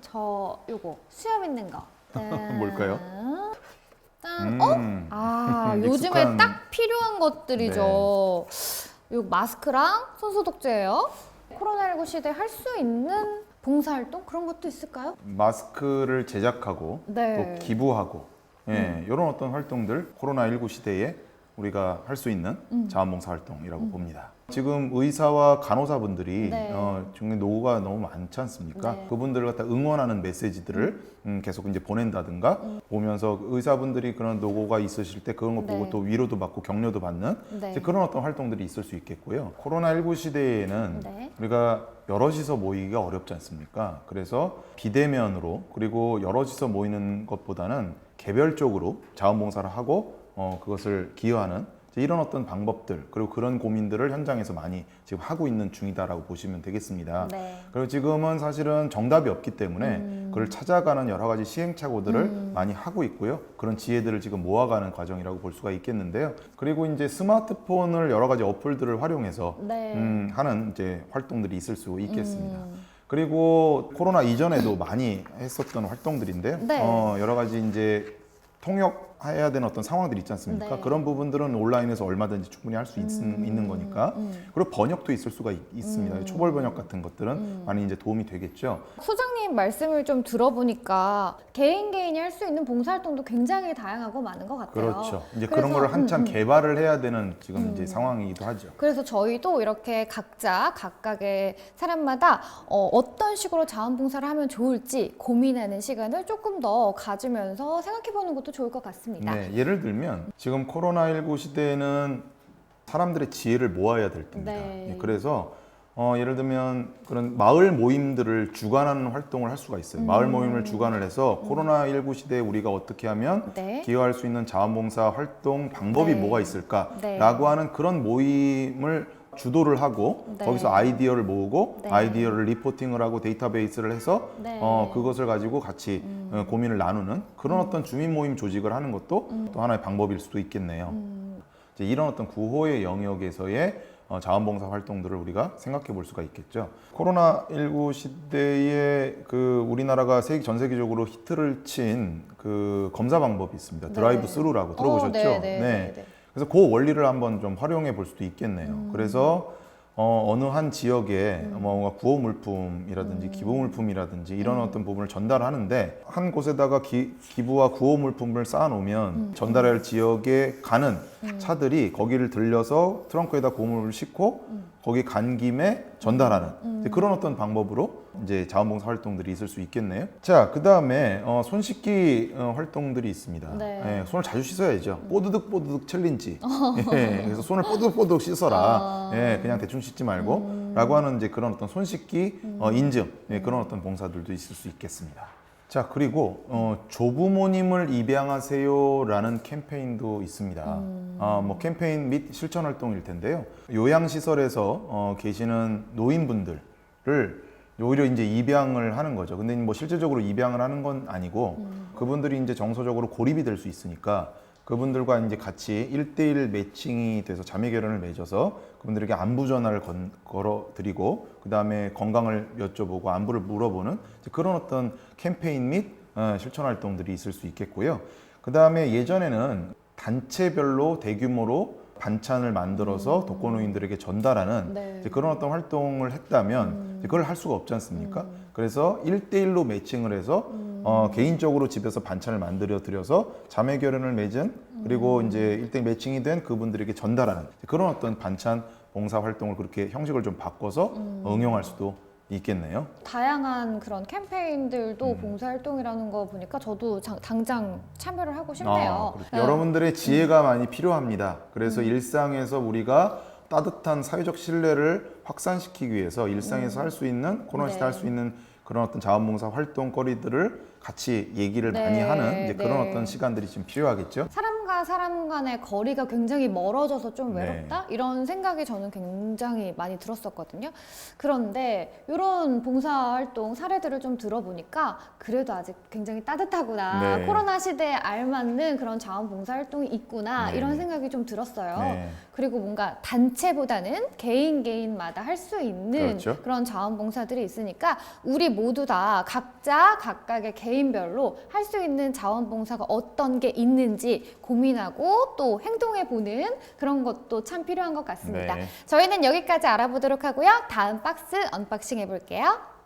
저 요거 수염 있는 거. 짠. 뭘까요? 짠. 어? 음. 아 요즘에 익숙한- 딱 필요한 것들이죠. 네. 요 마스크랑 손소독제예요. 코로나19 시대 할 수 있는 봉사활동 그런 것도 있을까요? 마스크를 제작하고 네. 또 기부하고 예, 이런 어떤 활동들 코로나 19 시대에 우리가 할 수 있는 음. 자원봉사 활동이라고 봅니다. 지금 의사와 간호사분들이 네. 어, 중에 노고가 너무 많지 않습니까? 네. 그분들을 갖다 응원하는 메시지들을 음, 계속 이제 보낸다든가 보면서 의사분들이 그런 노고가 있으실 때 그런 거 보고 네. 또 위로도 받고 격려도 받는 네. 그런 어떤 활동들이 있을 수 있겠고요. 코로나19 시대에는 네. 우리가 여럿이서 모이기가 어렵지 않습니까? 그래서 비대면으로 그리고 여럿이서 모이는 것보다는 개별적으로 자원봉사를 하고 어, 그것을 기여하는 이런 어떤 방법들 그리고 그런 고민들을 현장에서 많이 지금 하고 있는 중이다라고 보시면 되겠습니다. 네. 그리고 지금은 사실은 정답이 없기 때문에 음. 그걸 찾아가는 여러 가지 시행착오들을 많이 하고 있고요. 그런 지혜들을 지금 모아가는 과정이라고 볼 수가 있겠는데요. 그리고 이제 스마트폰을 여러 가지 어플들을 활용해서 네. 음, 하는 이제 활동들이 있을 수 있겠습니다. 음. 그리고 코로나 이전에도 많이 했었던 활동들인데요. 네. 어, 여러 가지 이제 통역 해야 되는 어떤 상황들이 있지 않습니까? 네. 그런 부분들은 온라인에서 얼마든지 충분히 할 수 있는 거니까. 음. 그리고 번역도 있을 수가 있, 습니다 초벌 번역 같은 것들은 음. 많이 이제 도움이 되겠죠. 소장님 말씀을 좀 들어보니까 개인 개인이 할 수 있는 봉사활동도 굉장히 다양하고 많은 것 같아요. 그렇죠. 이제 그래서, 그런 거를 한참 음, 음. 개발을 해야 되는 지금 음. 이제 상황이기도 하죠. 그래서 저희도 이렇게 각자 각각의 사람마다 어, 떤 식으로 자원봉사를 하면 좋을지 고민하는 시간을 조금 더 가지면서 생각해보는 것도 좋을 것 같습니다. 네, 예를 들면 지금 코로나19 시대에는 사람들의 지혜를 모아야 될 때입니다. 네. 예, 그래서 어, 예를 들면 그런 마을 모임들을 주관하는 활동을 할 수가 있어요. 마을 음. 모임을 주관을 해서 코로나19 시대에 우리가 어떻게 하면 네. 기여할 수 있는 자원봉사 활동 방법이 네. 뭐가 있을까라고 네. 하는 그런 모임을 주도를 하고 네. 거기서 아이디어를 모으고 네. 아이디어를 리포팅을 하고 데이터베이스를 해서 네. 어, 그것을 가지고 같이 어, 고민을 나누는 그런 어떤 주민 모임 조직을 하는 것도 또 하나의 방법일 수도 있겠네요. 음, 이제 이런 어떤 구호의 영역에서의 어, 자원봉사 활동들을 우리가 생각해 볼 수가 있겠죠. 코로나19 시대에 그 우리나라가 세계 전 세계적으로 히트를 친 그 검사 방법이 있습니다. 네. 드라이브 스루라고 들어보셨죠? 어, 네, 네, 네, 네. 그래서 그 원리를 한번 좀 활용해 볼 수도 있겠네요. 음. 그래서 어, 어느 한 지역에 뭔가 구호 물품이라든지 음. 기부 물품이라든지 이런 어떤 부분을 전달하는데 한 곳에다가 기, 기부와 구호 물품을 쌓아놓으면 음. 전달할 지역에 가는 차들이 거기를 들려서 트렁크에다 고물을 싣고 음. 거기 간 김에 전달하는 이제 그런 어떤 방법으로 이제 자원봉사 활동들이 있을 수 있겠네요. 자, 그 다음에 어, 손 씻기 어, 활동들이 있습니다. 네. 예, 손을 자주 씻어야죠. 뽀드득 뽀드득 챌린지. 예, 그래서 손을 뽀드득 뽀드득 씻어라. 아. 예, 그냥 대충 씻지 말고. 라고 하는 이제 그런 어떤 손 씻기 어, 인증. 예, 그런 어떤 봉사들도 있을 수 있겠습니다. 자, 그리고 어, 조부모님을 입양하세요라는 캠페인도 있습니다. 어, 뭐 캠페인 및 실천 활동일 텐데요. 요양시설에서 어, 계시는 노인분들을 오히려 이제 입양을 하는 거죠. 근데 뭐 실질적으로 입양을 하는 건 아니고 그분들이 이제 정서적으로 고립이 될 수 있으니까 그분들과 이제 같이 일대일 매칭이 돼서 자매 결연을 맺어서 그분들에게 안부 전화를 건, 걸어 드리고 그다음에 건강을 여쭤보고 안부를 물어보는 그런 어떤 캠페인 및 어, 실천 활동들이 있을 수 있겠고요. 그다음에 예전에는 단체별로 대규모로 반찬을 만들어서 독거노인들에게 전달하는 네. 그런 어떤 활동을 했다면 이제 그걸 할 수가 없지 않습니까? 그래서 일대일로 매칭을 해서 어, 개인적으로 집에서 반찬을 만들어 드려서 자매 결연을 맺은 그리고 이제 일대 매칭이 된 그분들에게 전달하는 그런 어떤 반찬 봉사 활동을 그렇게 형식을 좀 바꿔서 응용할 수도 있겠네요. 다양한 그런 캠페인들도 음. 봉사활동이라는 거 보니까 저도 장- 당장 참여를 하고 싶네요. 아. 네. 여러분들의 지혜가 많이 필요합니다. 그래서 일상에서 우리가 따뜻한 사회적 신뢰를 확산시키기 위해서 일상에서 할수 있는 코로나 시대 네. 할수 있는 그런 어떤 자원봉사 활동거리들을 같이 얘기를 네, 많이 하는 이제 그런 네. 어떤 시간들이 좀 필요하겠죠. 사람 과 사람 간의 거리가 굉장히 멀어져서 좀 네. 외롭다? 이런 생각이 저는 굉장히 많이 들었었거든요. 그런데 이런 봉사활동 사례들을 좀 들어보니까 그래도 아직 굉장히 따뜻하구나. 네. 코로나 시대에 알맞는 그런 자원봉사활동이 있구나. 네. 이런 생각이 좀 들었어요. 네. 그리고 뭔가 단체보다는 개인 개인마다 할 수 있는 그렇죠. 그런 자원봉사들이 있으니까 우리 모두 다 각자 각각의 개인별로 할 수 있는 자원봉사가 어떤 게 있는지 고민하고 또 행동해 보는 그런 것도 참 필요한 것 같습니다. 네. 저희는 여기까지 알아보도록 하고요. 다음 박스 언박싱 해볼게요.